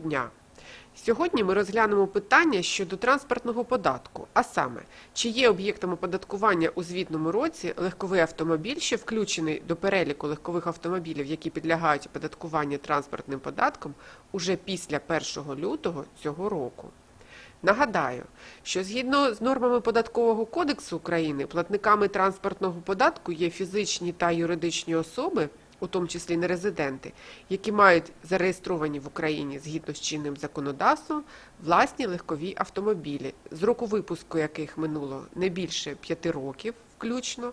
дня! Сьогодні ми розглянемо питання щодо транспортного податку, а саме, чи є об'єктом оподаткування у звітному році легковий автомобіль, що включений до переліку легкових автомобілів, які підлягають оподаткуванню транспортним податком уже після 1 лютого цього року. Нагадаю, що згідно з нормами Податкового кодексу України, платниками транспортного податку є фізичні та юридичні особи, у тому числі нерезиденти, які мають зареєстровані в Україні згідно з чинним законодавством власні легкові автомобілі, з року випуску яких минуло не більше 5 років включно,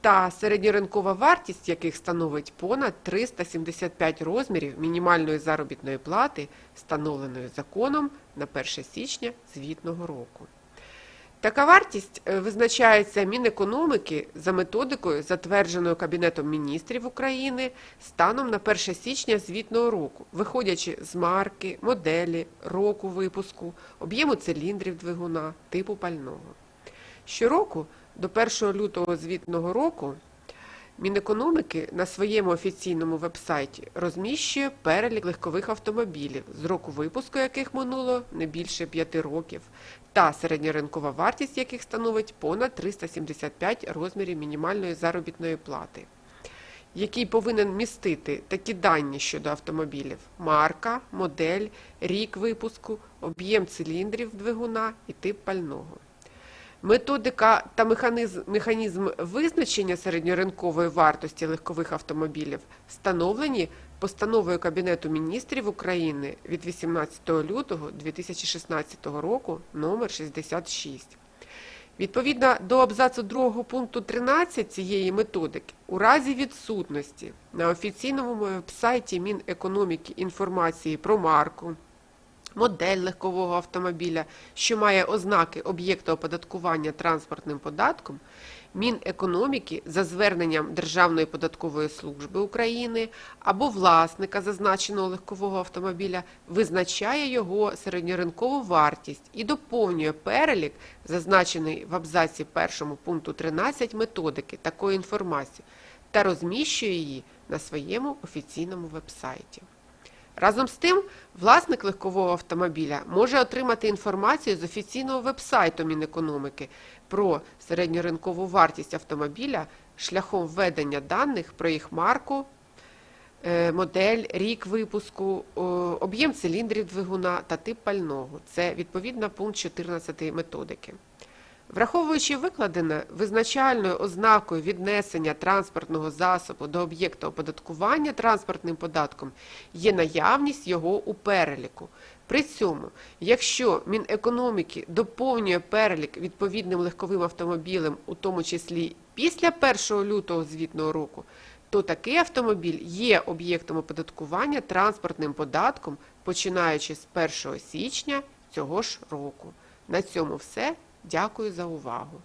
та середньоринкова вартість яких становить понад 375 розмірів мінімальної заробітної плати, встановленої законом на 1 січня звітного року. Така вартість е, визначається Мінекономіки за методикою, затвердженою Кабінетом міністрів України станом на 1 січня звітного року, виходячи з марки, моделі, року випуску, об'єму циліндрів двигуна, типу пального. Щороку до 1 лютого звітного року Мінекономіки на своєму офіційному вебсайті розміщує перелік легкових автомобілів, з року випуску яких минуло не більше 5 років, та середньоринкова вартість яких становить понад 375 розмірів мінімальної заробітної плати, який повинен містити такі дані щодо автомобілів: марка, модель, рік випуску, об'єм циліндрів двигуна і тип пального. Методика та механізм, механізм визначення середньоринкової вартості легкових автомобілів встановлені постановою Кабінету міністрів України від 18 лютого 2016 року номер 66. Відповідно до абзацу 2 пункту 13 цієї методики, у разі відсутності на офіційному вебсайті Мінекономіки інформації про марку, модель легкового автомобіля, що має ознаки об'єкта оподаткування транспортним податком, Мінекономіки за зверненням Державної податкової служби України або власника зазначеного легкового автомобіля визначає його середньоринкову вартість і доповнює перелік, зазначений в абзаці 1 пункту 13 методики такої інформації, та розміщує її на своєму офіційному вебсайті. Разом з тим, власник легкового автомобіля може отримати інформацію з офіційного вебсайту Мінекономіки про середньоринкову вартість автомобіля шляхом введення даних про їх марку, е, модель, рік випуску, об'єм циліндрів двигуна та тип пального. Це відповідно пункт 14 методики. Враховуючи викладене, визначальною ознакою віднесення транспортного засобу до об'єкта оподаткування транспортним податком є наявність його у переліку. При цьому, якщо Мінекономіки доповнює перелік відповідним легковим автомобілем, у тому числі після 1 лютого звітного року, то такий автомобіль є об'єктом оподаткування транспортним податком, починаючи з 1 січня цього ж року. На цьому все. Дякую за увагу!